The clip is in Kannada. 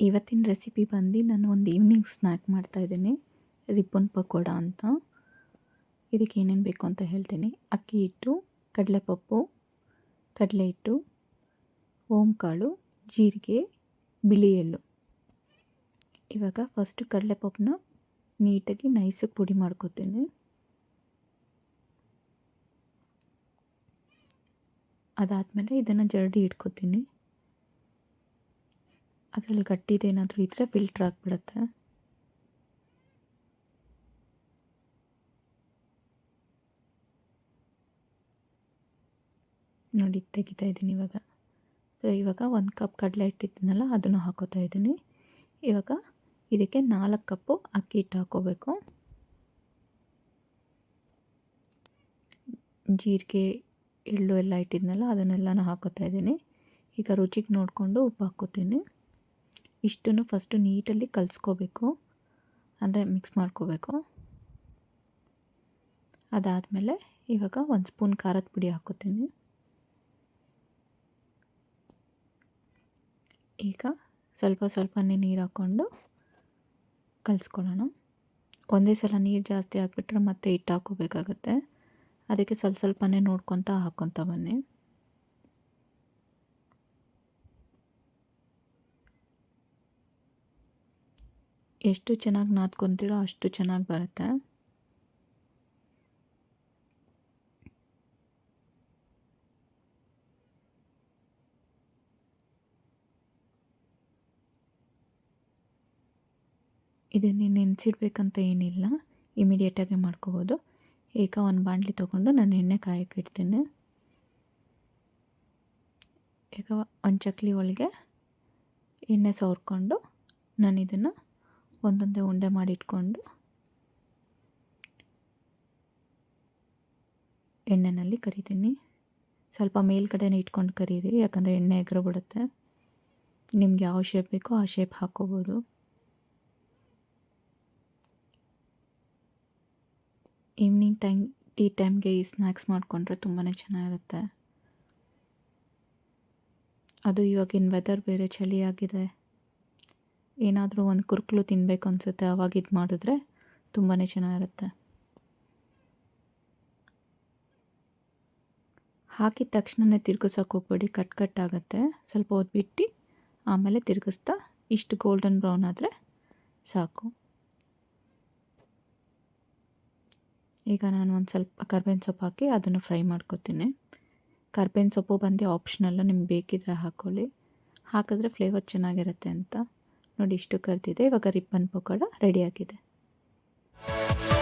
ಇವತ್ತಿನ ರೆಸಿಪಿ ಬಂದು ನಾನು ಒಂದು ಈವ್ನಿಂಗ್ ಸ್ನ್ಯಾಕ್ ಮಾಡ್ತಾಯಿದ್ದೀನಿ ರಿಬ್ಬನ್ ಪಕೋಡ ಅಂತ. ಇದಕ್ಕೆ ಏನೇನು ಬೇಕು ಅಂತ ಹೇಳ್ತೀನಿ. ಅಕ್ಕಿ ಹಿಟ್ಟು, ಕಡಲೆಪಪ್ಪು, ಕಡಲೆ ಹಿಟ್ಟು, ಓಂಕಾಳು, ಜೀರಿಗೆ, ಬಿಳಿ ಎಳ್ಳು. ಇವಾಗ ಫಸ್ಟು ಕಡಲೆಪಪ್ಪನ್ನ ನೀಟಾಗಿ ನೈಸಿಗೆ ಪುಡಿ ಮಾಡ್ಕೋತೀನಿ. ಅದಾದಮೇಲೆ ಇದನ್ನು ಜರಡಿ ಇಟ್ಕೊತೀನಿ. ಅದರಲ್ಲಿ ಗಟ್ಟಿದೇನಾದರೂ ಇದ್ದರೆ ಫಿಲ್ಟ್ರ್ ಆಗಿಬಿಡುತ್ತೆ. ನೋಡಿ, ತೆಗಿತಾ ಇದ್ದೀನಿ ಇವಾಗ. ಸೊ ಇವಾಗ ಒಂದು ಕಪ್ ಕಡಲೆ ಇಟ್ಟಿದ್ದೀನಲ್ಲ ಅದನ್ನು ಹಾಕೋತಾ ಇದ್ದೀನಿ. ಇವಾಗ ಇದಕ್ಕೆ ನಾಲ್ಕು ಕಪ್ಪು ಅಕ್ಕಿ ಹಿಟ್ಟು ಹಾಕೋಬೇಕು. ಜೀರಿಗೆ, ಎಳ್ಳು ಎಲ್ಲ ಇಟ್ಟಿದ್ನಲ್ಲ, ಅದನ್ನೆಲ್ಲನೂ ಹಾಕೋತಾ ಇದ್ದೀನಿ. ಈಗ ರುಚಿಗೆ ನೋಡಿಕೊಂಡು ಉಪ್ಪು ಹಾಕ್ಕೋತೀನಿ ಇಷ್ಟನ್ನು ಫಸ್ಟು ನೀಟಲ್ಲಿ ಕಲಿಸ್ಕೋಬೇಕು. ಅಂದರೆ ಮಿಕ್ಸ್ ಮಾಡ್ಕೋಬೇಕು. ಅದಾದಮೇಲೆ ಇವಾಗ ಒಂದು ಸ್ಪೂನ್ ಖಾರದ ಪುಡಿ ಹಾಕ್ಕೋತೀನಿ. ಈಗ ಸ್ವಲ್ಪ ಸ್ವಲ್ಪನೇ ನೀರು ಹಾಕ್ಕೊಂಡು ಕಲಿಸ್ಕೊಳ್ಳೋಣ. ಒಂದೇ ಸಲ ನೀರು ಜಾಸ್ತಿ ಹಾಕ್ಬಿಟ್ರೆ ಮತ್ತೆ ಹಿಟ್ಟು ಹಾಕೋಬೇಕಾಗತ್ತೆ ಅದಕ್ಕೆ ಸ್ವಲ್ಪ ಸ್ವಲ್ಪನೇ ನೋಡ್ಕೊತಾ ಹಾಕ್ಕೊತ ಬನ್ನಿ. ಎಷ್ಟು ಚೆನ್ನಾಗಿ ನಾದ್ಕೊತೀರೋ ಅಷ್ಟು ಚೆನ್ನಾಗಿ ಬರುತ್ತೆ. ಇದನ್ನು ನೆನೆಸಿಡ್ಬೇಕಂತ ಏನಿಲ್ಲ. ಇಮಿಡಿಯೇಟಾಗಿ ಮಾಡ್ಕೋಬೋದು. ಈಗ ಒಂದು ಬಾಣಲಿ ತೊಗೊಂಡು ನಾನು ಎಣ್ಣೆ ಕಾಯಕ್ಕೆ ಇಡ್ತೀನಿ. ಈಗ ಒಂದು ಚಕ್ಲಿ ಒಳಗೆ ಎಣ್ಣೆ ಸವರ್ಕೊಂಡು ನಾನು ಇದನ್ನು ಒಂದೊಂದೇ ಉಂಡೆ ಮಾಡಿಟ್ಕೊಂಡು ಎಣ್ಣೆಯಲ್ಲಿ ಕರಿತೀನಿ. ಸ್ವಲ್ಪ ಮೇಲ್ಗಡೆನೇ ಇಟ್ಕೊಂಡು ಕರೀರಿ, ಯಾಕಂದರೆ ಎಣ್ಣೆ ಎಗರು ಬಿಡುತ್ತೆ ನಿಮ್ಗೆ ಯಾವ ಶೇಪ್ ಬೇಕೋ ಆ ಶೇಪ್ ಹಾಕ್ಕೋಬೋದು. ಈವ್ನಿಂಗ್ ಟೈಮ್ ಟೀ ಟೈಮ್ಗೆ ಈ ಸ್ನ್ಯಾಕ್ಸ್ ಮಾಡಿಕೊಂಡ್ರೆ ತುಂಬಾ ಚೆನ್ನಾಗಿರುತ್ತೆ. ಅದು ಇವಾಗಿನ ವೆದರ್ ಬೇರೆ ಚಳಿಯಾಗಿದೆ ಏನಾದರೂ ಒಂದು ಕುರುಕಲು ತಿನ್ನಬೇಕು ಅನಿಸುತ್ತೆ ಅವಾಗ ಇದು ಮಾಡಿದ್ರೆ ತುಂಬಾ ಚೆನ್ನಾಗಿರುತ್ತೆ. ಹಾಕಿದ ತಕ್ಷಣನೇ ತಿರ್ಗಿಸೋಕೆ ಹೋಗ್ಬೇಡಿ, ಕಟ್ ಕಟ್ ಆಗುತ್ತೆ. ಸ್ವಲ್ಪ ಹೊತ್ತು ಆಮೇಲೆ ತಿರುಗಿಸ್ತಾ ಇಷ್ಟು ಗೋಲ್ಡನ್ ಬ್ರೌನ್ ಆದರೆ ಸಾಕು. ಈಗ ನಾನು ಒಂದು ಸ್ವಲ್ಪ ಕರ್ಬೇವಿನ ಸೊಪ್ಪು ಹಾಕಿ ಅದನ್ನು ಫ್ರೈ ಮಾಡ್ಕೊತೀನಿ. ಕರ್ಬೇವಿನ ಸೊಪ್ಪು ಬಂದು ಆಪ್ಷನಲ್ಲು ನಿಮ್ಗೆ ಬೇಕಿದ್ರೆ ಹಾಕ್ಕೊಳ್ಳಿ ಹಾಕಿದ್ರೆ ಫ್ಲೇವರ್ ಚೆನ್ನಾಗಿರುತ್ತೆ ಅಂತ. ನೋಡಿ ಇಷ್ಟು ಕರೆದಿದೆ ಇವಾಗ ರಿಬ್ಬನ್ ಪಕೋಡ ರೆಡಿ Yeah.